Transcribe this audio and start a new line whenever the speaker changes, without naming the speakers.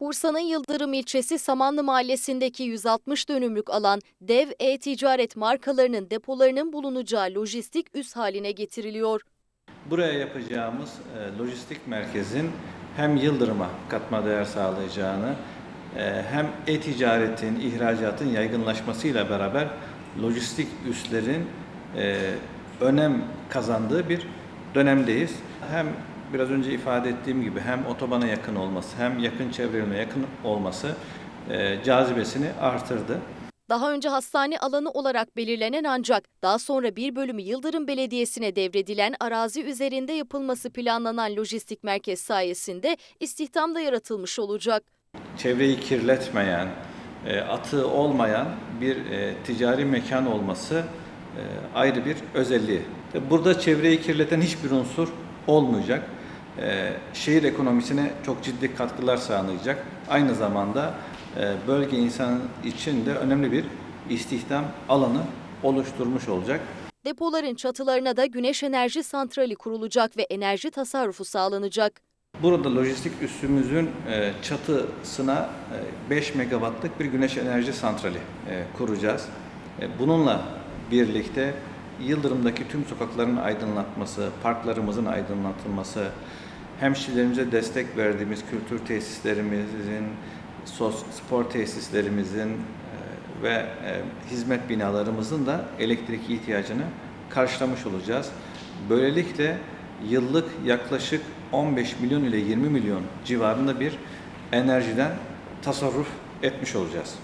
Bursa'nın Yıldırım ilçesi Samanlı mahallesindeki 160 dönümlük alan dev e-ticaret markalarının depolarının bulunacağı lojistik üs haline getiriliyor.
Buraya yapacağımız e, lojistik merkezin hem Yıldırım'a katma değer sağlayacağını e, hem e-ticaretin, ihracatın yaygınlaşmasıyla beraber lojistik üslerin e, önem kazandığı bir dönemdeyiz. Hem biraz önce ifade ettiğim gibi hem otobana yakın olması hem yakın çevrelerine yakın olması e, cazibesini artırdı.
Daha önce hastane alanı olarak belirlenen ancak daha sonra bir bölümü Yıldırım Belediyesi'ne devredilen arazi üzerinde yapılması planlanan lojistik merkez sayesinde istihdam da yaratılmış olacak.
çevreyi kirletmeyen, e, atığı olmayan bir e, ticari mekan olması e, ayrı bir özelliği. Burada çevreyi kirleten hiçbir unsur olmayacak. E, Şehir ekonomisine çok ciddi katkılar sağlayacak. Aynı zamanda e, bölge insanı için de önemli bir istihdam alanı oluşturmuş olacak.
Depoların çatılarına da güneş enerji santrali kurulacak ve enerji tasarrufu sağlanacak.
Burada lojistik üssümüzün e, çatısına e, 5 megawattlık bir güneş enerji santrali kuracağız. Bununla birlikte Yıldırım'daki tüm sokakların aydınlatması, parklarımızın aydınlatılması, hemşirelerimize destek verdiğimiz kültür tesislerimizin, spor tesislerimizin e, ve e, hizmet binalarımızın da elektrik ihtiyacını karşılamış olacağız. Böylelikle yıllık yaklaşık 15 milyon ile 20 milyon civarında bir enerjiden tasarruf etmiş olacağız.